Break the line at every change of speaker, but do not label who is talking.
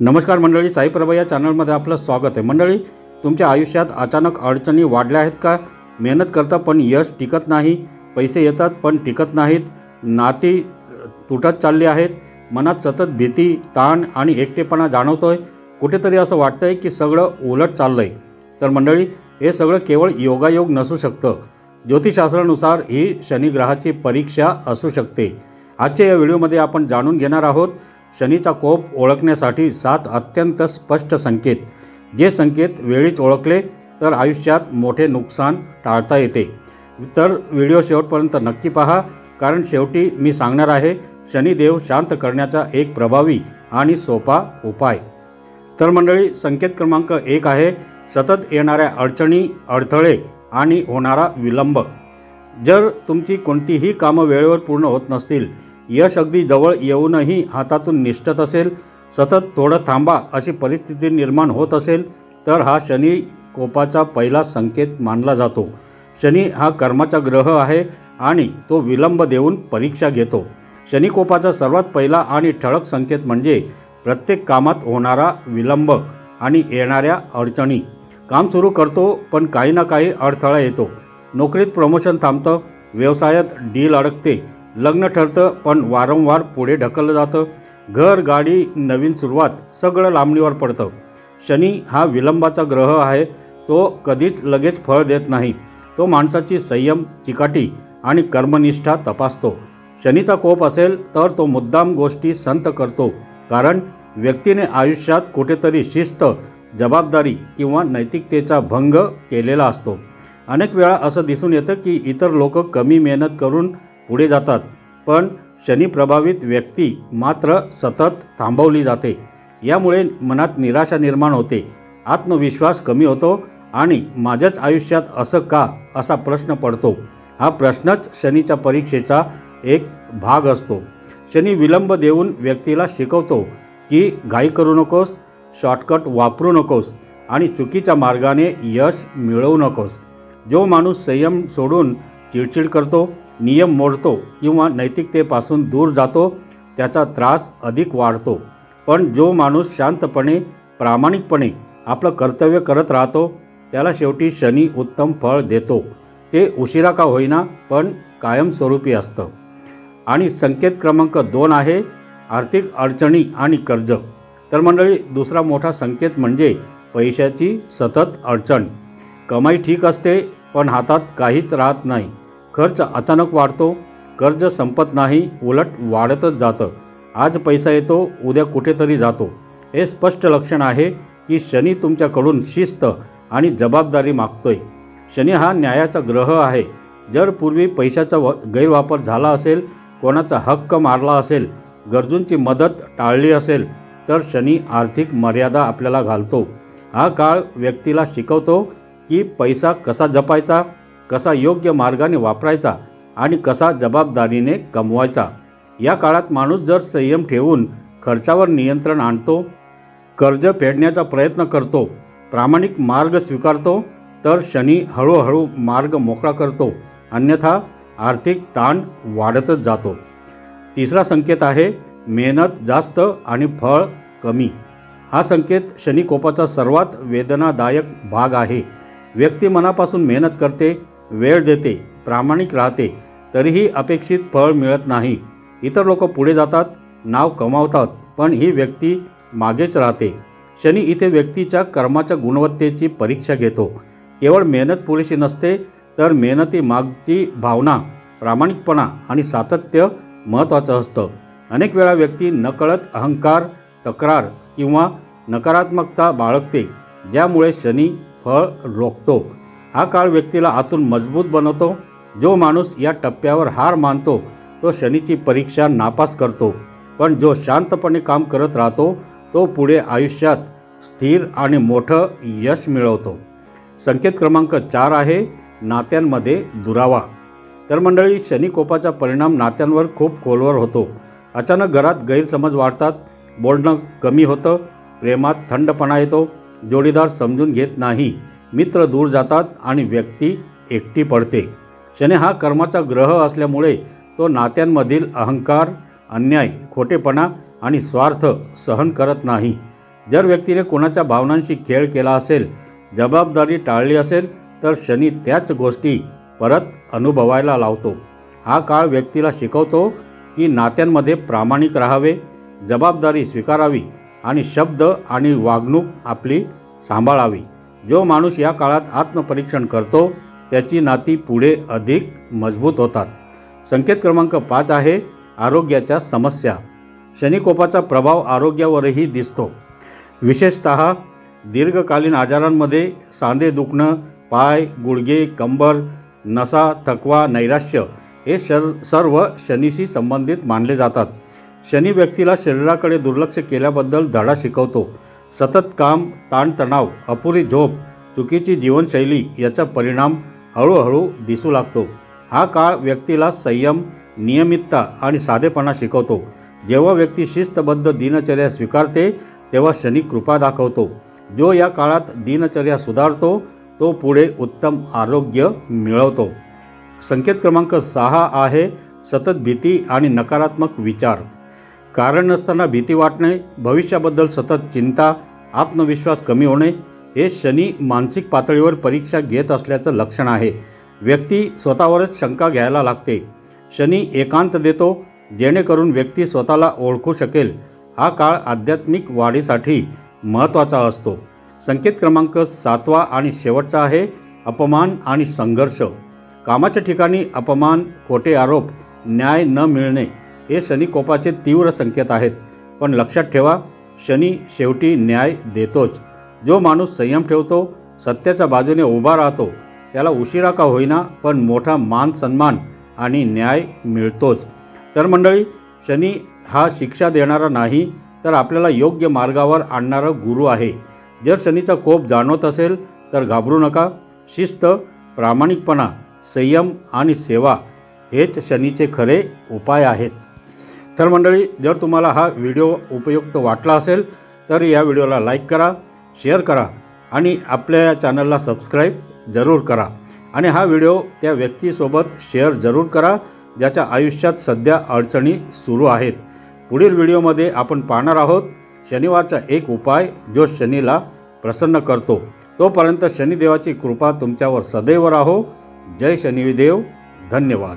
नमस्कार मंडळी साईप्रभा या चॅनलमध्ये आपलं स्वागत आहे. मंडळी तुमच्या आयुष्यात अचानक अडचणी वाढल्या आहेत का? मेहनत करता पण यश टिकत नाही पैसे येतात पण टिकत नाहीत नाती तुटत चालली आहेत मनात सतत भीती ताण आणि एकटेपणा जाणवतो आहे कुठेतरी असं वाटतं आहे की सगळं उलट चाललं आहे तर मंडळी हे सगळं केवळ योगायोग नसू शकतं. ज्योतिषशास्त्रानुसार ही शनिग्रहाची परीक्षा असू शकते. आजच्या या व्हिडिओमध्ये आपण जाणून घेणार आहोत शनीचा कोप ओळखण्यासाठी सात अत्यंत स्पष्ट संकेत. जे संकेत वेळीच ओळखले तर आयुष्यात मोठे नुकसान टाळता येते. तर व्हिडिओ शेवटपर्यंत नक्की पहा कारण शेवटी मी सांगणार आहे शनिदेव शांत करण्याचा एक प्रभावी आणि सोपा उपाय. तर मंडळी संकेत क्रमांक एक आहे सतत येणाऱ्या अडचणी अडथळे आणि होणारा विलंब. जर तुमची कोणतीही कामं वेळेवर पूर्ण होत नसतील यश अगदी जवळ येऊनही हातातून निष्ठत असेल सतत थोडं थांबा अशी परिस्थिती निर्माण होत असेल तर हा शनी कोपाचा पहिला संकेत मानला जातो. शनी हा कर्माचा ग्रह आहे आणि तो विलंब देऊन परीक्षा घेतो. शनिकोपाचा सर्वात पहिला आणि ठळक संकेत म्हणजे प्रत्येक कामात होणारा विलंब आणि येणाऱ्या अडचणी. काम सुरू करतो पण काही ना काही अडथळा येतो. नोकरीत प्रमोशन थांबतं व्यवसायात डील अडकते लग्न ठरतं पण वारंवार पुढे ढकललं जातं. घर गाडी नवीन सुरुवात सगळं लांबणीवर पडतं. शनी हा विलंबाचा ग्रह आहे. तो कधीच लगेच फळ देत नाही. तो माणसाची संयम चिकाटी आणि कर्मनिष्ठा तपासतो. शनीचा कोप असेल तर तो मुद्दाम गोष्टी संत करतो. कारण व्यक्तीने आयुष्यात कुठेतरी शिस्त जबाबदारी किंवा नैतिकतेचा भंग केलेला असतो. अनेक वेळा असं दिसून येतं की इतर लोक कमी मेहनत करून पुढे जातात. पण शनी प्रभावित व्यक्ती मात्र सतत थांबवली जाते. यामुळे मनात निराशा निर्माण होते. आत्मविश्वास कमी होतो आणि माझ्याच आयुष्यात असं का असा प्रश्न पडतो. हा प्रश्नच शनीच्या परीक्षेचा एक भाग असतो. शनी विलंब देऊन व्यक्तीला शिकवतो की घाई करू नकोस शॉर्टकट वापरू नकोस आणि चुकीच्या मार्गाने यश मिळवू नकोस. जो माणूस संयम सोडून चिडचिड करतो नियम मोडतो किंवा नैतिकतेपासून दूर जातो त्याचा त्रास अधिक वाढतो. पण जो माणूस शांतपणे प्रामाणिकपणे आपलं कर्तव्य करत राहतो त्याला शेवटी शनी उत्तम फळ देतो. ते उशिरा का होईना पण कायमस्वरूपी असतं. आणि संकेत क्रमांक दोन आहे आर्थिक अडचणी आणि कर्ज. तर मंडळी दुसरा मोठा संकेत म्हणजे पैशाची सतत अडचण. कमाई ठीक असते पण हातात काहीच राहत नाही. खर्च अचानक वाढतो कर्ज संपत नाही उलट वाढतच जातं. आज पैसा येतो उद्या कुठेतरी जातो. हे स्पष्ट लक्षण आहे की शनी तुमच्याकडून शिस्त आणि जबाबदारी मागतोय. शनी हा न्यायाचा ग्रह आहे. जर पूर्वी पैशाचा व गैरवापर झाला असेल कोणाचा हक्क मारला असेल गरजूंची मदत टाळली असेल तर शनी आर्थिक मर्यादा आपल्याला घालतो. हा काळ व्यक्तीला शिकवतो की पैसा कसा जपायचा कसा योग्य मार्गाने वापरायचा आणि कसा जबाबदारीने कमवायचा. या काळात माणूस जर संयम ठेवून खर्चावर नियंत्रण आणतो कर्ज फेडण्याचा प्रयत्न करतो प्रामाणिक मार्ग स्वीकारतो तर शनी हळूहळू मार्ग मोकळा करतो अन्यथा आर्थिक ताण वाढतच जातो. तिसरा संकेत आहे मेहनत जास्त आणि फळ कमी. हा संकेत शनिकोपाचा सर्वात वेदनादायक भाग आहे. व्यक्ती मनापासून मेहनत करते वेळ देते प्रामाणिक राहते तरीही अपेक्षित फळ मिळत नाही. इतर लोक पुढे जातात नाव कमावतात पण ही व्यक्ती मागेच राहते. शनी इथे व्यक्तीच्या कर्माच्या गुणवत्तेची परीक्षा घेतो. केवळ मेहनत पुरेशी नसते तर मेहनतीमागची भावना प्रामाणिकपणा आणि सातत्य महत्त्वाचं असतं. अनेक वेळा व्यक्ती नकळत अहंकार तक्रार किंवा नकारात्मकता बाळगते ज्यामुळे शनी फळ रोखतो. हा काळ व्यक्तीला आतून मजबूत बनवतो. जो माणूस या टप्प्यावर हार मानतो तो शनीची परीक्षा नापास करतो. पण जो शांतपणे काम करत राहतो तो पुढे आयुष्यात स्थिर आणि मोठं यश मिळवतो. संकेत क्रमांक चार आहे नात्यांमध्ये दुरावा. तर मंडळी शनिकोपाचा परिणाम नात्यांवर खूप खोलवर होतो. अचानक घरात गैरसमज वाढतात बोलणं कमी होतं प्रेमात थंडपणा येतो जोडीदार समजून घेत नाही. मित्र दूर जातात आणि व्यक्ती एकटी पडते. शनी हा कर्माचा ग्रह असल्यामुळे तो नात्यांमधील अहंकार अन्याय खोटेपणा आणि स्वार्थ सहन करत नाही. जर व्यक्तीने कोणाच्या भावनांशी खेळ केला असेल जबाबदारी टाळली असेल तर शनी त्याच गोष्टी परत अनुभवायला लावतो. हा काळ व्यक्तीला शिकवतो की नात्यांमध्ये प्रामाणिक राहावे जबाबदारी स्वीकारावी आणि शब्द आणि वागणूक आपली सांभाळावी. जो माणूस या काळात आत्मपरीक्षण करतो त्याची नाती पुढे अधिक मजबूत होतात. संकेत क्रमांक पाच आहे आरोग्याच्या समस्या. शनिकोपाचा प्रभाव आरोग्यावरही दिसतो. विशेषत दीर्घकालीन आजारांमध्ये सांधे दुखणं पाय गुडघे कंबर नसा थकवा नैराश्य हे शर सर्व शनीशी संबंधित मानले जातात. शनी व्यक्तीला शरीराकडे दुर्लक्ष केल्याबद्दल धडा शिकवतो. सतत काम ताणतणाव अपुरी झोप चुकीची जीवनशैली याचा परिणाम हळूहळू दिसू लागतो. हा काळ व्यक्तीला संयम नियमितता आणि साधेपणा शिकवतो. जेव्हा व्यक्ती शिस्तबद्ध दिनचर्या स्वीकारते तेव्हा शनी कृपा दाखवतो. जो या काळात दिनचर्या सुधारतो तो पुढे उत्तम आरोग्य मिळवतो. संकेत क्रमांक सहा आहे सतत भीती आणि नकारात्मक विचार. कारण नसताना भीती वाटणे भविष्याबद्दल सतत चिंता आत्मविश्वास कमी होणे हे शनी मानसिक पातळीवर परीक्षा घेत असल्याचं लक्षण आहे. व्यक्ती स्वतःवरच शंका घ्यायला लागते. शनी एकांत देतो जेणेकरून व्यक्ती स्वतःला ओळखू शकेल. हा काळ आध्यात्मिक वाढीसाठी महत्त्वाचा असतो. संकेत क्रमांक सातवा आणि शेवटचा आहे अपमान आणि संघर्ष. कामाच्या ठिकाणी अपमान खोटे आरोप न्याय न मिळणे. हे शनिकोपाचे तीव्र संकेत आहेत. पण लक्षात ठेवा शनी शेवटी न्याय देतोच. जो माणूस संयम ठेवतो सत्याच्या बाजूने उभा राहतो त्याला उशिरा का होईना पण मोठा मान सन्मान आणि न्याय मिळतोच. तर मंडळी शनी हा शिक्षा देणारा नाही तर आपल्याला योग्य मार्गावर आणणारा गुरु आहे. जर शनीचा कोप जाणवत असेल तर घाबरू नका. शिस्त प्रामाणिकपणा संयम आणि सेवा हेच शनीचे खरे उपाय आहेत. तर मंडळी जर तुम्हाला हा व्हिडिओ उपयुक्त वाटला असेल तर या व्हिडिओला लाईक करा शेअर करा आणि आपल्या या चॅनलला सबस्क्राईब जरूर करा. आणि हा व्हिडिओ त्या व्यक्तीसोबत शेअर जरूर करा ज्याच्या आयुष्यात सध्या अडचणी सुरू आहेत. पुढील व्हिडिओमध्ये आपण पाहणार आहोत शनिवारचा एक उपाय जो शनीला प्रसन्न करतो. तोपर्यंत शनिदेवाची कृपा तुमच्यावर सदैव राहो. जय शनिदेव. धन्यवाद.